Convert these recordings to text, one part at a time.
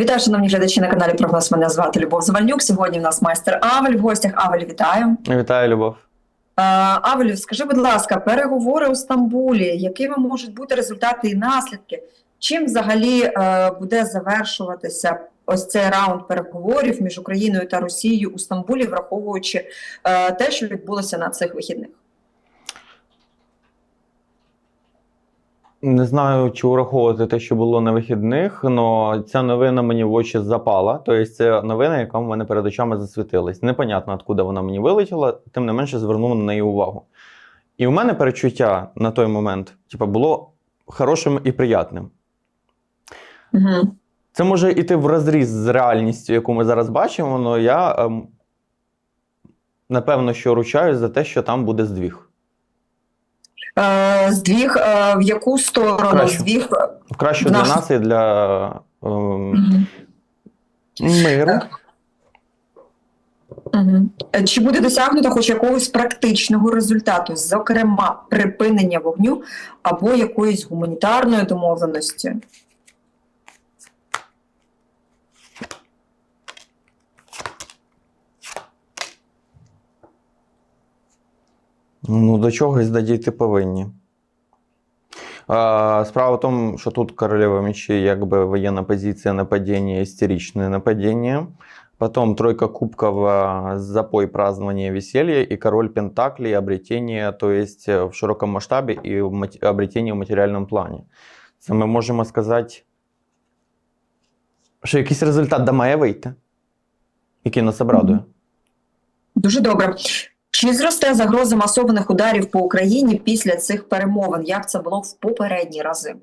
Вітаю, шановні глядачі на каналі Прогноз. Мене звати Любов Завальнюк. Сьогодні в нас майстер Авель в гостях. Авель, вітаю. Вітаю, Любов. Авелю, скажи, будь ласка, переговори у Стамбулі, якими можуть бути результати і наслідки? Чим взагалі е, буде завершуватися ось цей раунд переговорів між Україною та Росією у Стамбулі, враховуючи е, те, що відбулося на цих вихідних? Не знаю, чи ураховувати те, що було на вихідних, але ця новина мені в очі запала. Тобто це новина, яка в мене перед очами засвітилась. Непонятно, откуда вона мені вилетіла, тим не менше звернув на неї увагу. І у мене перечуття на той момент типу, було хорошим і приятним. Угу. Це може йти в розріз з реальністю, яку ми зараз бачимо, але я ем, напевно що ручаюсь за те, що там буде здвіг. Е, е, в яку сторону? Краще. Здвіг е, Краще для нас і для ем, миру. Е, Чи буде досягнуто хоч якогось практичного результату, зокрема припинення вогню або якоїсь гуманітарної домовленості? Ну, до чогось додійти повинні. Справа в тому, що тут королева мечей якби воєнна позиція нападіння, істеричне нападіння. Потом тройка кубков, запой, празднование, веселье и король пентаклей, обретение, то есть э, в широком масштабе и обретение в матеріальному плані. Це ми можемо сказати, що якийсь результат да має вийти, який нас обрадує. Дуже добре. Чи зросте загроза масованих ударів по Україні після цих перемовин, як це було в попередні рази?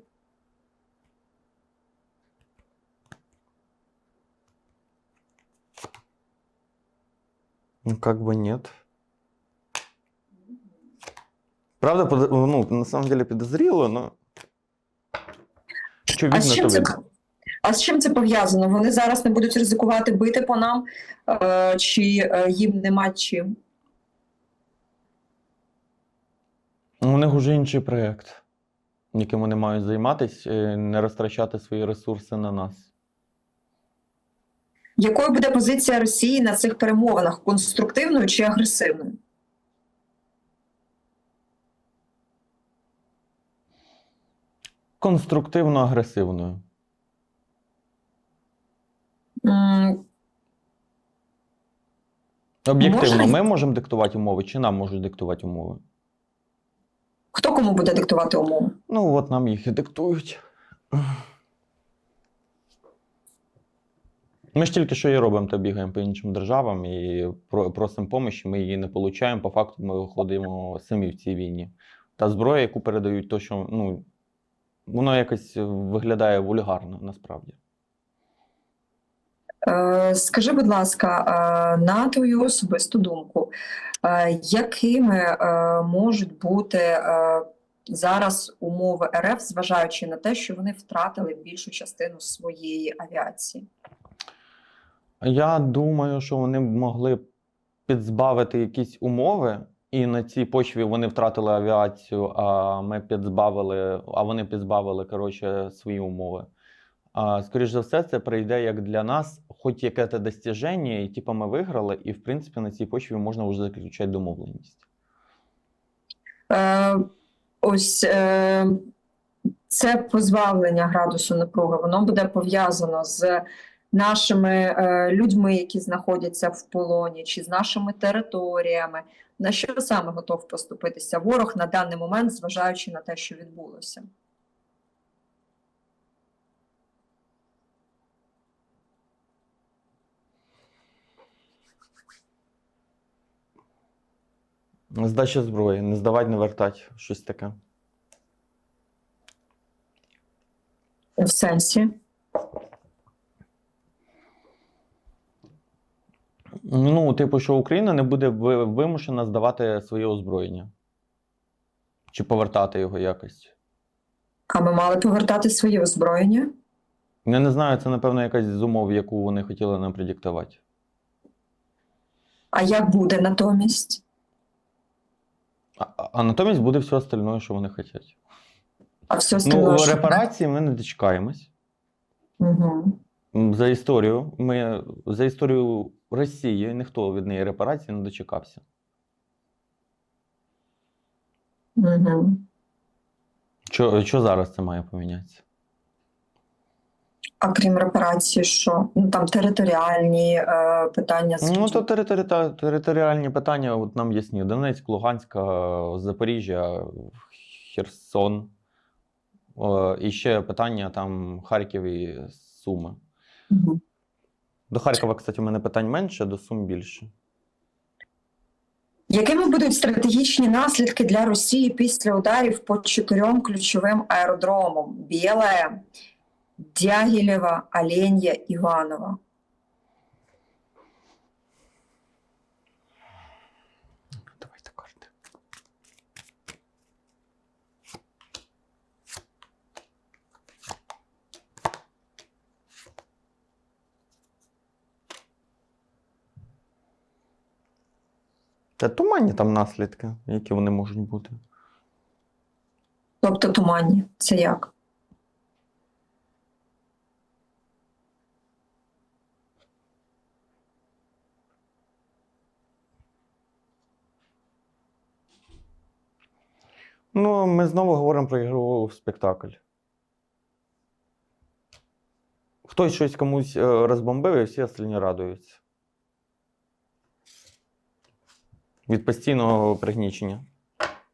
Ну, как бы нет. Правда, под- ну, на самом деле подозріло, но. Що А з то чим це, видно. а з чим це пов'язано? Вони зараз не будуть ризикувати бити по нам, е, чи е, їм нема чим? Ну, У них вже інший проєкт, яким вони мають займатися, е, не розтрачати свої ресурси на нас. Якою буде позиція Росії на цих перемовинах? Конструктивною чи агресивною? Конструктивно-агресивною. М, Об'єктивно, Можна- ми можемо диктувати умови, чи нам можуть диктувати умови? Хто кому буде диктувати умови? Ну, от нам їх і диктують. Ми ж тільки що і робимо, то бігаємо по іншим державам і просимо допомоги, ми її не отримуємо. По факту ми виходимо самі в цій війні. Та зброя, яку передають, то що ну, воно якось виглядає вульгарно насправді. Е, Скажи, будь ласка, е, на твою особисту думку, е, якими можуть бути зараз умови РФ, зважаючи на те, що вони втратили більшу частину своєї авіації? Я думаю, що вони могли підзбавити якісь умови, і на цій почві вони втратили авіацію, а ми підзбавили, а вони підзбавили коротше, свої умови. А, скоріш за все, це прийде як для нас, хоч яке-то достіження, і типу ми виграли, і в принципі на цій почві можна вже заключати домовленість. Е, Ось е, це позбавлення градусу напруги, воно буде пов'язано з нашими е, людьми, які знаходяться в полоні, чи з нашими територіями. На що саме готов поступитися ворог на даний момент, зважаючи на те, що відбулося? Здача зброї, не здавати, не вертати, щось таке. В сенсі. Ну, типу, що Україна не буде вимушена здавати своє озброєння. Чи повертати його якось. А ми мали повертати своє озброєння? Я не знаю, це, напевно, якась з умов, яку вони хотіли нам предиктувати. А як буде натомість? А, а- натомість буде все остальное, що вони хочуть. А все остальное, Ну, що- репарації ми не дочекаємось. Угу. За історію, ми, за історію Росії ніхто від неї репарації не дочекався. Угу. Що, що зараз це має помінятися? А крім репарації, що? Ну там територіальні е, питання Ну, то територі- територіальні питання от нам ясні. Донецьк, Луганська, Запоріжжя, Херсон. О, і ще питання там Харків і Суми. Мгм. До Харкова, кстати, у мене питань менше, до Сум більше. Якими будуть стратегічні наслідки для Росії після ударів по чотирьом ключовим аеродромам: Біле, Дягілєва, Оленя, Іванова? Давайте карти. Та туманні там наслідки, які вони можуть бути. Тобто туманні. Це як? Ну, ми знову говоримо про ігровий спектакль. Хтось щось комусь е, розбомбив, і всі остальні радуються. Від постійного пригнічення.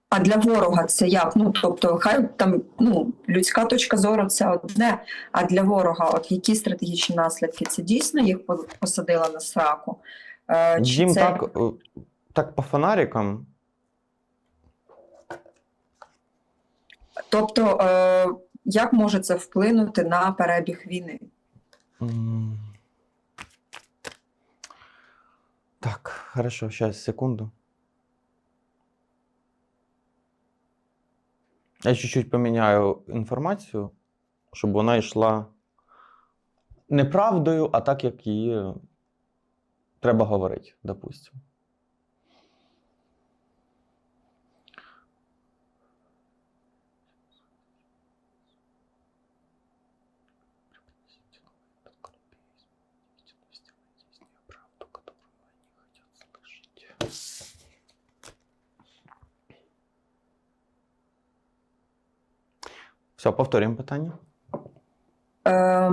А для ворога це як? Ну тобто, хай там ну, людська точка зору це одне. А для ворога, от які стратегічні наслідки? Це дійсно їх посадила на сраку? Е, чи Їм це... так, е, так по фонарикам. Тобто, е, як може це вплинути на перебіг війни? Так, хорошо, сейчас, секунду. Я чуть-чуть поміняю інформацію, щоб вона йшла не правдою, а так, як її треба говорити, допустимо. Все, повторюємо питання. Е,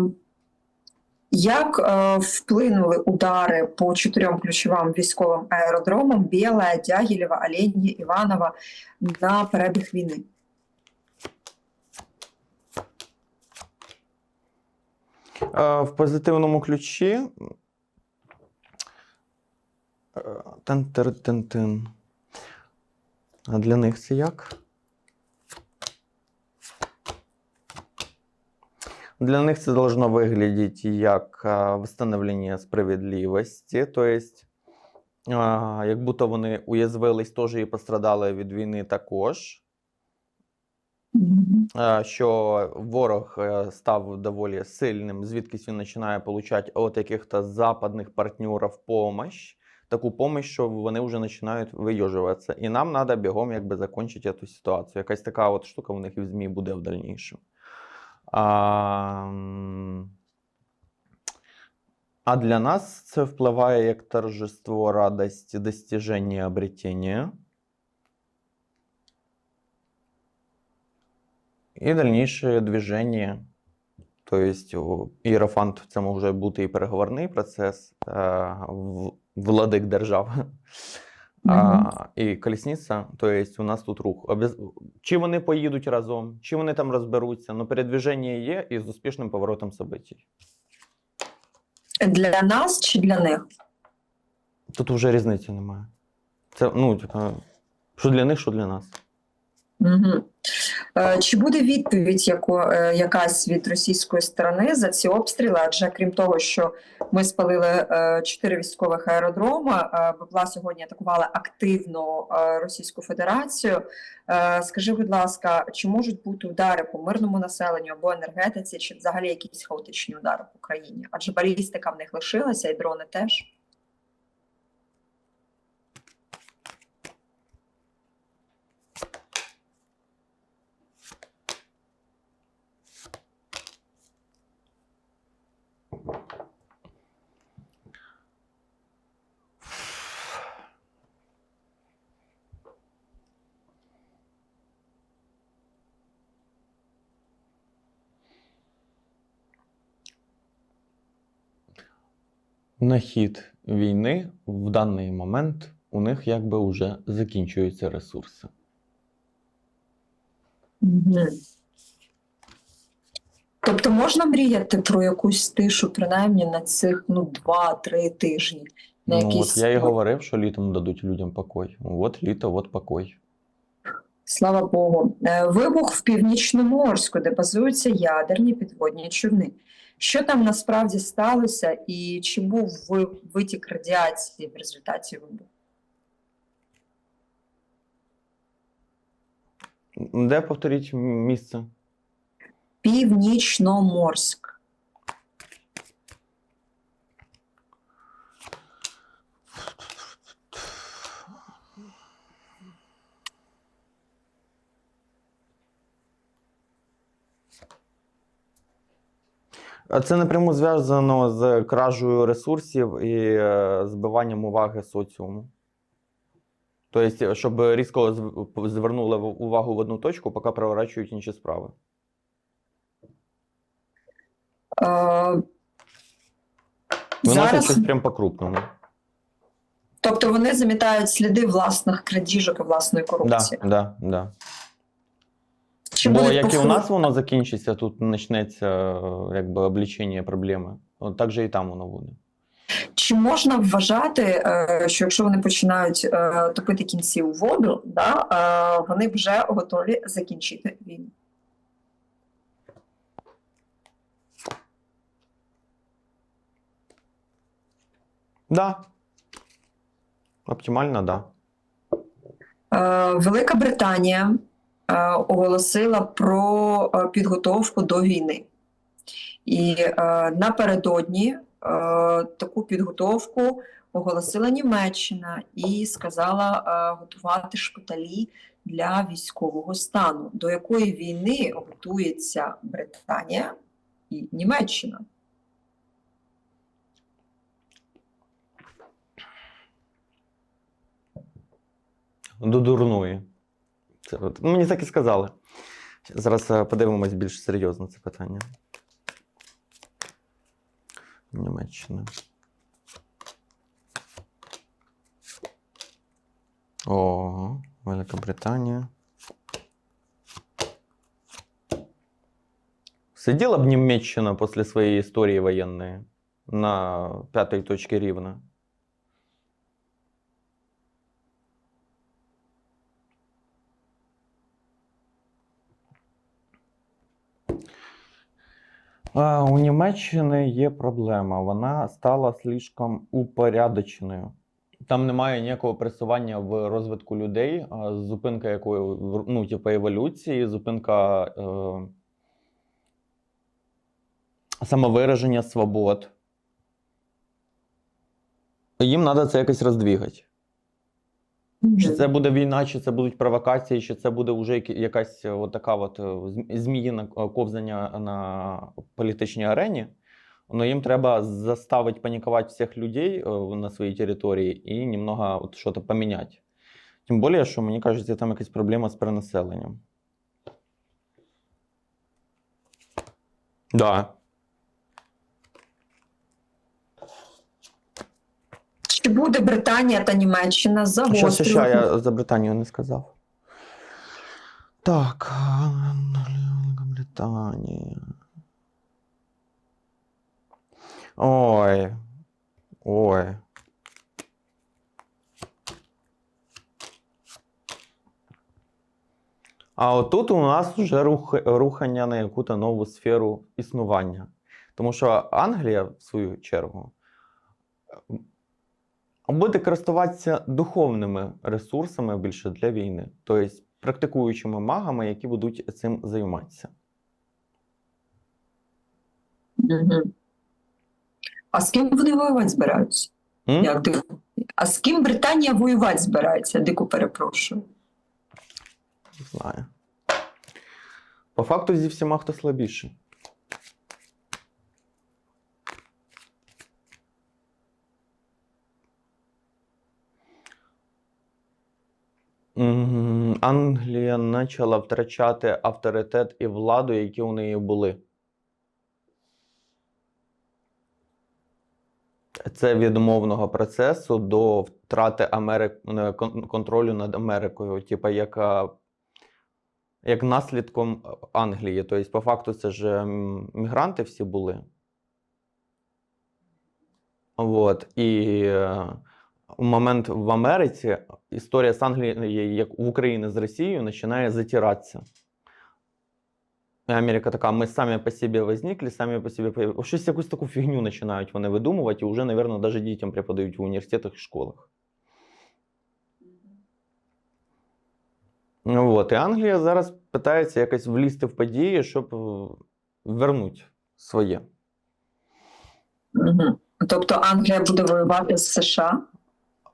як е, вплинули удари по чотирьом ключовим військовим аеродромам Біла, Дягілєва, Оленя, Іванова на перебіг війни? Е, В позитивному ключі. е, Тен-тер-тен-тен. А для них це як? Для них це должно виглядати як встановлення справедливості. Тобто, а, як будто вони уязвились теж і пострадали від війни також. Е, що ворог е, став доволі сильним, звідкись він починає получати от яких-то западних партнерів помощь, таку помощь, що вони вже починають вийожуватися. І нам треба бігом якби закінчити цю ситуацію. Якась така от штука в них і в ЗМІ буде в дальнішому. А, а для нас це впливає як торжество, радость, достиження, обретення. І дальніше движення. Тобто, Іерофант це може бути і переговорний процес, е, в- А, і колісниця, то є у нас тут рух. Чи вони поїдуть разом, чи вони там розберуться, але передвіження є і з успішним поворотом событий. Для нас чи для них? Тут вже різниці немає. Це, ну, типа, що для них, що для нас. Угу. Е, чи буде відповідь яко, е, якась від російської сторони за ці обстріли? Адже крім того, що ми спалили е, чотири військових аеродроми, е, БПЛА сьогодні атакували активно Російську Федерацію. Скажи, будь ласка, чи можуть бути удари по мирному населенню або енергетиці, чи взагалі якісь хаотичні удари по країні? Адже балістика в них лишилася, і дрони теж. На хід війни в даний момент у них якби вже закінчуються ресурси. Мгм. Тобто можна мріяти про якусь тишу, принаймні на цих ну, 2-3 тижні. На Ну, якісь... от я і говорив, що літом дадуть людям покой. От літо, от покой. Слава Богу. Е, Вибух в Північноморську, де базуються ядерні підводні човни. Що там насправді сталося і чи був витік радіації в результаті вибуху? Де повторіть місце? Північноморськ. А Це напряму зв'язано з кражею ресурсів і е, збиванням уваги соціуму. Тобто, щоб різко звернули увагу в одну точку, поки проворачують інші справи. Е, Виносять Зараз, щось прям по-крупному. тобто вони замітають сліди власних крадіжок і власної Да, корупції. да, да. Чи Бо будуть як і у нас воно закінчиться, тут почнеться якби облічення проблеми. От так же і там воно буде. Чи можна вважати, е, що якщо вони починають е, топити кінці у воду, да, е, вони вже готові закінчити війну? Да. Оптимально, да. Велика Британія оголосила про е, підготовку до війни. І е, напередодні е, таку підготовку оголосила Німеччина і сказала е, готувати шпиталі для військового стану, до якої війни готується Британія і Німеччина. До дурної. Це, от, ну, мені так і сказали. Зараз е, подивимось більш серйозно це питання. Німеччина. Ого, Велика Британія. Сидела б Німеччина після своєї історії воєнної на п'ятій точці рівна. У Німеччини є проблема. Вона стала слишком упорядоченою. Там немає ніякого пресування в розвитку людей, зупинка якої ну, типу, еволюції, зупинка е, самовираження свобод. Їм треба це якось роздвігати. Чи це буде війна, чи це будуть провокації, чи це буде вже якась е, от така от е, зміїна е, ковзання на політичній арені. Но їм треба заставити панікувати всіх людей на своїй території і немного от щось поміняти. Тим більше, що мені кажеться, там якась проблема з перенаселенням. Да. Чи буде Британія та Німеччина Щас, щас, щас, загострювати я за Британію не сказав. Так, Британія. Ой. Ой. А отут у нас вже рух, рухання на яку-то нову сферу існування. Тому що Англія, в свою чергу, буде користуватися духовними ресурсами більше для війни, тобто практикуючими магами, які будуть цим займатися. А з ким вони воювати збираються? М? Як дико. А з ким Британія воювати збирається? Дико перепрошую. Не знаю. По факту зі всіма, хто слабіший. М, Англія почала втрачати авторитет і владу, які у неї були. Це від умовного процесу до втрати Америк... е, контролю над Америкою, типа як, як наслідком Англії. Тобто, по факту, це ж мігранти всі були. Вот. І е, у момент в Америці історія з Англією, як в Україні з Росією, починає затиратися. І Америка така, ми самі по собі возникли, самі по собі появ- Щось якусь таку фігню починають вони видумувати, і вже, мабуть, навіть дітям преподають в університетах і школах. Ну, от. І Англія зараз питається якось влізти в події, щоб е, вернути своє. Угу. Тобто Англія буде воювати з США.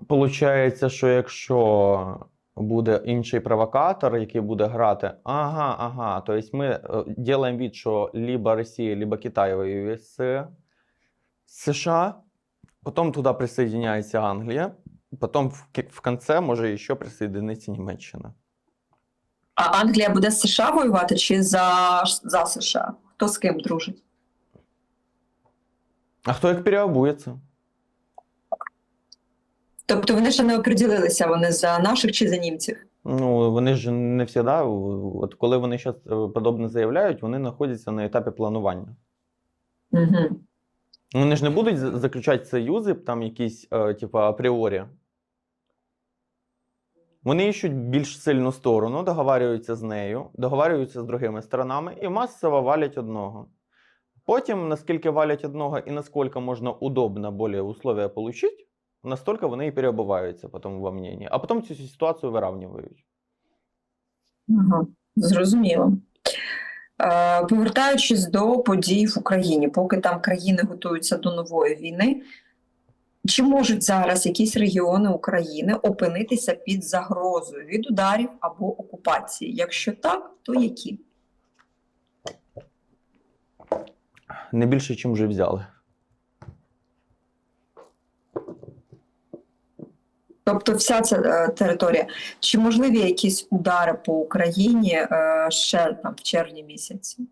Получається, що якщо буде інший провокатор, який буде грати, ага, ага, тобто ми робимо від, що либо Росія, либо Китай воює з США, потім туди присоединяється Англія, потім в кінці може ще присоединиться Німеччина. А Англія буде з США воювати чи за, за США? Хто з ким дружить? А хто як переобується? Тобто вони ще не оприділилися, вони за наших чи за німців? Ну, вони ж не завжди, от коли вони зараз подобне заявляють, вони знаходяться на етапі планування. Угу. Вони ж не будуть заключати союзи, там якісь, е, типу, апріорі. Вони іщуть більш сильну сторону, договарюються з нею, договарюються з другими сторонами і масово валять одного. Потім, наскільки валять одного і наскільки можна удобно более условия получить, настільки вони і переобуваються потім во мненні. А потім цю ситуацію виравнюють. Ага, зрозуміло. Е, повертаючись до подій в Україні, поки там країни готуються до нової війни, чи можуть зараз якісь регіони України опинитися під загрозою від ударів або окупації? Якщо так, то які? Не більше, чим вже взяли. Тобто, вся ця е, територія, чи можливі якісь удари по Україні е, ще там в червні місяці?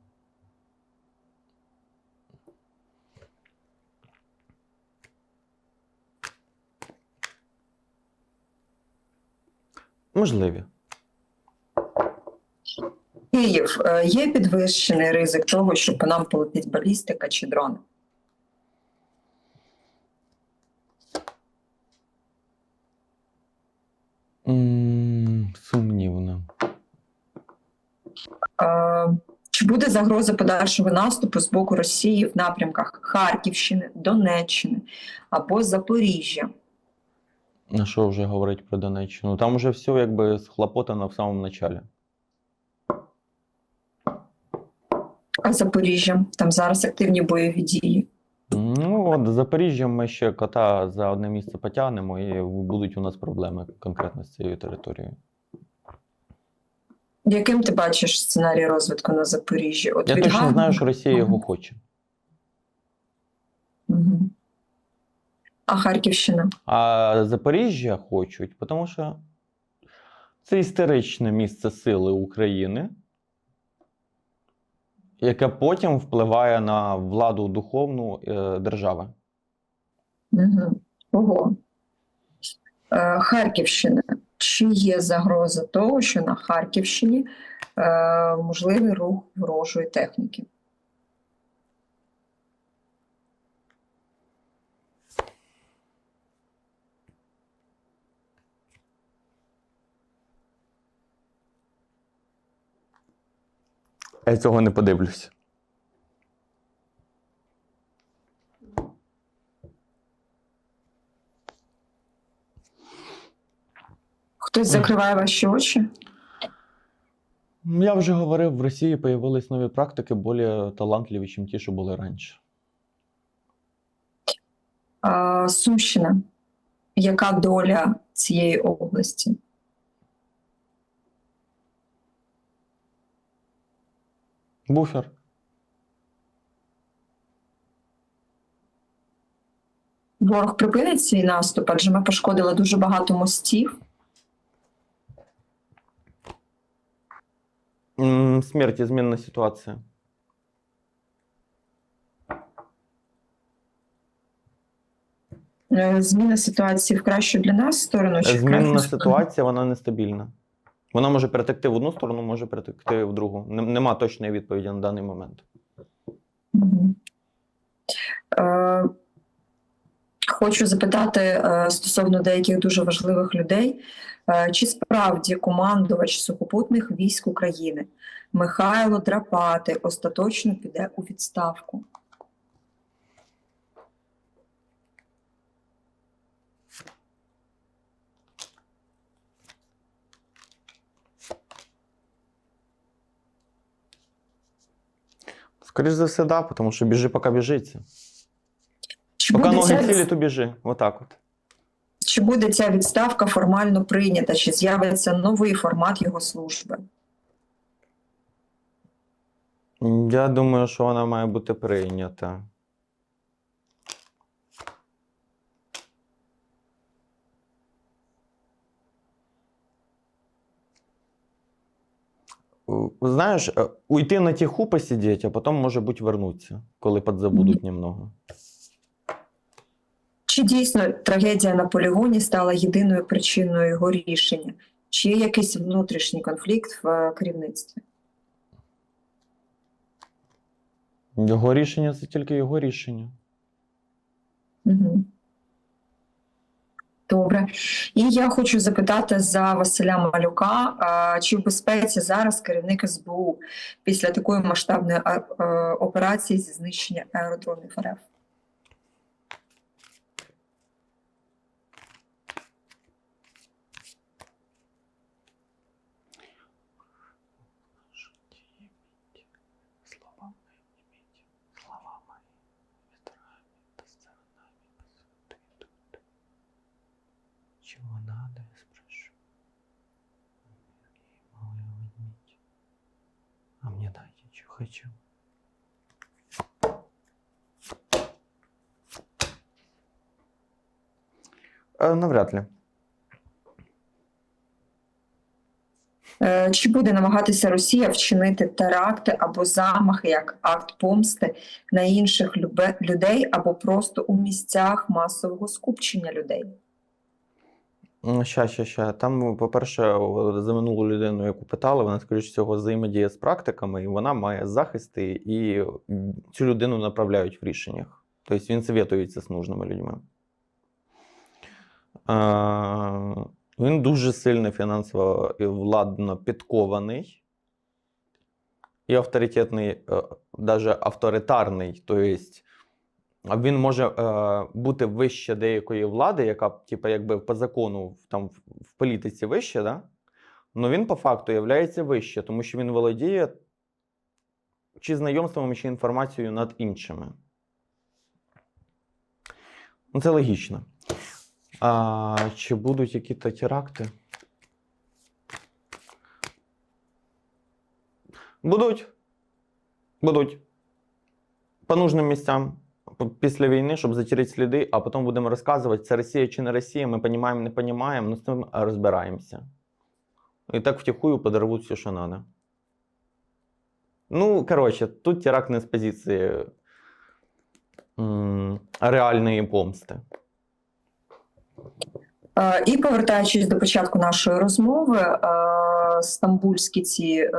Можливі. Київ е, є підвищений ризик того, що по нам полетить балістика чи дрон? М, Сумнівно. Чи буде загроза подальшого наступу з боку Росії в напрямках Харківщини, Донеччини або Запоріжжя? На що вже говорити про Донеччину? Там вже все якби схлопотано в самому началі. А Запоріжжя? Там зараз активні бойові дії. Ну, от з Запоріжжям ми ще кота за одне місце потягнемо, і будуть у нас проблеми конкретно з цією територією. Яким ти бачиш сценарій розвитку на Запоріжжі? От Я від точно знаю, що Росія його хоче. А Харківщина? А Запоріжжя хочуть, тому що це історичне місце сили України, яке потім впливає на владу духовну е, держави. Угу. Ого. Е, Харківщина. Чи є загроза того, що на Харківщині е, можливий рух ворожої техніки? Я цього не подивлюсь. Хтось закриває ваші очі? Я вже говорив, в Росії появились нові практики, більш талантливі, ніж ті, що були раніше. Е, Сумщина. Яка доля цієї області? Буфер. Ворог припинить свій наступ, адже ми пошкодили дуже багато мостів. Смерть, змінна ситуація. Е, Зміна ситуації в кращу для нас сторону чи Змінна ситуація, вона нестабільна. Вона може перетекти в одну сторону, може перетекти в другу. Нема точної відповіді на даний момент. Мгм. Е, Хочу запитати е, стосовно деяких дуже важливих людей, Е, чи справді командувач сухопутних військ України Михайло Драпати остаточно піде у відставку? Скоріше за все, да, тому що біжи, поки біжиться. Чи Поки буде, ноги ця, цілі, то біжи. Отак от. чи буде ця відставка формально прийнята, чи з'явиться новий формат його служби? Я думаю, що вона має бути прийнята. Знаєш, е, уйти на тиху посидіти, а потім, може бути, вернуться, коли підзабудуть немного. Чи дійсно трагедія на полігоні стала єдиною причиною його рішення? Чи є якийсь внутрішній конфлікт в е, керівництві? Його рішення це тільки його рішення. Угу. Добре. І я хочу запитати за Василя Малюка, а, чи в безпеці зараз керівник СБУ після такої масштабної а, е, операції зі знищення аеродромів РФ? Что хочу. Е, Навряд ли. Е, Чи буде намагатися Росія вчинити теракти або замахи як акт помсти на інших любе- людей або просто у місцях масового скупчення людей? Ща, ща, ща. Там, по-перше, за минулу людину, яку питали, вона, скоріш всього, взаємодіє з практиками, і вона має захисти, і цю людину направляють в рішеннях. Тобто він советується з нужними людьми. Е, Він дуже сильно фінансово і владно підкований і авторитетний, навіть авторитарний. Тобто він може е, бути вище деякої влади, яка типу, якби по закону там в- політиці вище, да? але він по факту є вище, тому що він володіє чи знайомством, чи інформацією над іншими. Ну, це логічно. А, чи будуть якісь теракти? Будуть. Будуть. По нужним місцям після війни, щоб затереть сліди, а потім будемо розказувати, це Росія чи не Росія, ми розуміємо, не розуміємо, ну з цим розбираємося. І так втихую подорвуть все, що треба. Ну, коротше, тут теракт не з позиції реальної помсти. І повертаючись до початку нашої розмови, стамбульські ці е,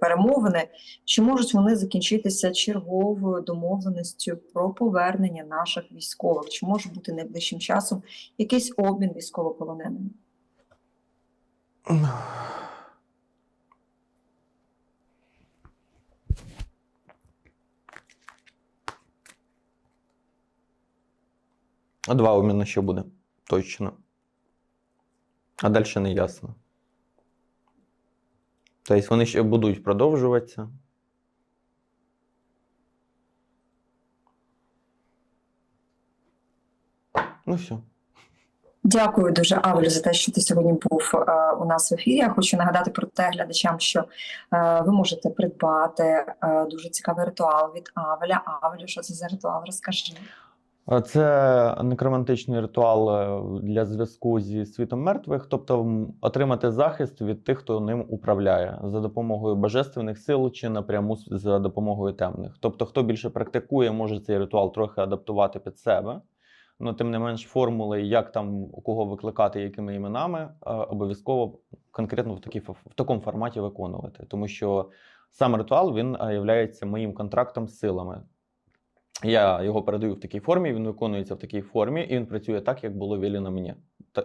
перемовини, чи можуть вони закінчитися черговою домовленістю про повернення наших військових? Чи може бути найближчим часом якийсь обмін військовополоненими? Два обміни ще буде. Точно. А далі не ясно. Тобто вони ще будуть продовжуватися. Ну все. Дякую дуже, Авель, за те, що ти сьогодні був е, у нас в ефірі. Я хочу нагадати про те глядачам, що е, ви можете придбати е, дуже цікавий ритуал від Авеля. Авелю, що це за ритуал? Розкажи. Це некромантичний ритуал е, для зв'язку зі світом мертвих, тобто отримати захист від тих, хто ним управляє за допомогою божественних сил чи напряму за допомогою темних. Тобто, хто більше практикує, може цей ритуал трохи адаптувати під себе. але тим не менш формули, як там кого викликати, якими іменами, е, обов'язково конкретно в, такій, ф- в такому форматі виконувати. Тому що сам ритуал він є моїм контрактом з силами. Я його передаю в такій формі, він виконується в такій формі, і він працює так, як було велено мені,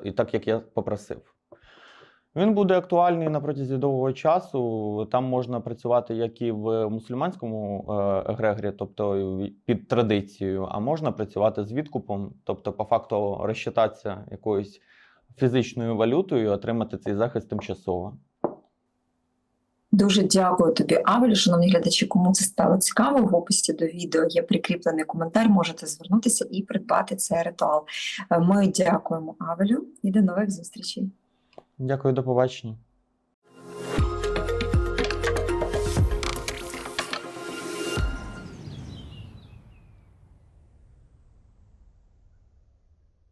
і так, як я попросив. Він буде актуальний на протязі довгого часу. Там можна працювати як і в мусульманському егрегорі, тобто під традицією, а можна працювати з відкупом, тобто по факту розчитатися якоюсь фізичною валютою і отримати цей захист тимчасово. Дуже дякую тобі, Авель. Шановні глядачі, кому це стало цікаво, в описі до відео є прикріплений коментар. Можете звернутися і придбати цей ритуал. Е, Ми дякуємо Авелю і до нових зустрічей. Дякую, до побачення.